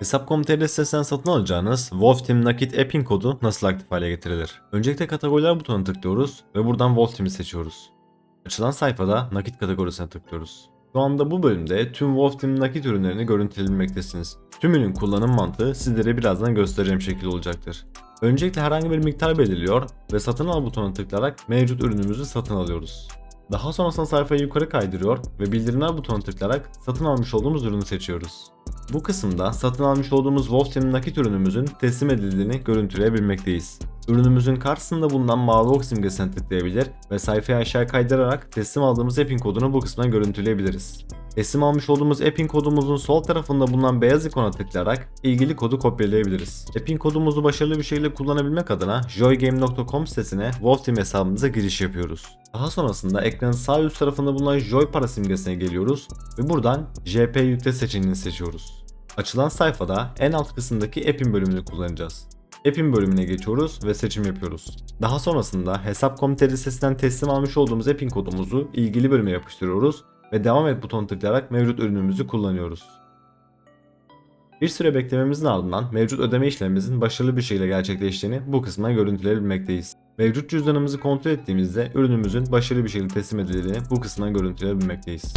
Hesap.com.tr sitesinden satın alacağınız Wolf Team nakit e-pin kodu nasıl aktif hale getirilir? Öncelikle kategoriler butonuna tıklıyoruz ve buradan Wolf Team'i seçiyoruz. Açılan sayfada nakit kategorisine tıklıyoruz. Şu anda bu bölümde tüm Wolf Team nakit ürünlerini görüntüleyebilmektesiniz. Tümünün kullanım mantığı sizlere birazdan göstereceğim şekilde olacaktır. Öncelikle herhangi bir miktar belirliyor ve satın al butonuna tıklayarak mevcut ürünümüzü satın alıyoruz. Daha sonrasında sayfayı yukarı kaydırıyor ve bildirimler butonuna tıklayarak satın almış olduğumuz ürünü seçiyoruz. Bu kısımda satın almış olduğumuz Wolfteam nakit ürünümüzün teslim edildiğini görüntüleyebilmekteyiz. Ürünümüzün karşısında bulunan mavi ok simgesine tıklayabilir ve sayfayı aşağı kaydırarak teslim aldığımız e-pin kodunu bu kısmdan görüntüleyebiliriz. Teslim almış olduğumuz e-pin kodumuzun sol tarafında bulunan beyaz ikona tıklayarak ilgili kodu kopyalayabiliriz. E-pin kodumuzu başarılı bir şekilde kullanabilmek adına joygame.com sitesine Wolfteam hesabımıza giriş yapıyoruz. Daha sonrasında ekranın sağ üst tarafında bulunan Joy para simgesine geliyoruz ve buradan JP yükle seçeneğini seçiyoruz. Açılan sayfada en alt kısımdaki App'in bölümünü kullanacağız. App'in bölümüne geçiyoruz ve seçim yapıyoruz. Daha sonrasında Hesap.com.tr sitesinden teslim almış olduğumuz App'in kodumuzu ilgili bölüme yapıştırıyoruz ve devam et butonu tıklayarak mevcut ürünümüzü kullanıyoruz. Bir süre beklememizin ardından mevcut ödeme işlemimizin başarılı bir şekilde gerçekleştiğini bu kısma görüntüleyebilmekteyiz. Mevcut cüzdanımızı kontrol ettiğimizde ürünümüzün başarılı bir şekilde teslim edildiğini bu kısımdan görüntüleyebilmekteyiz.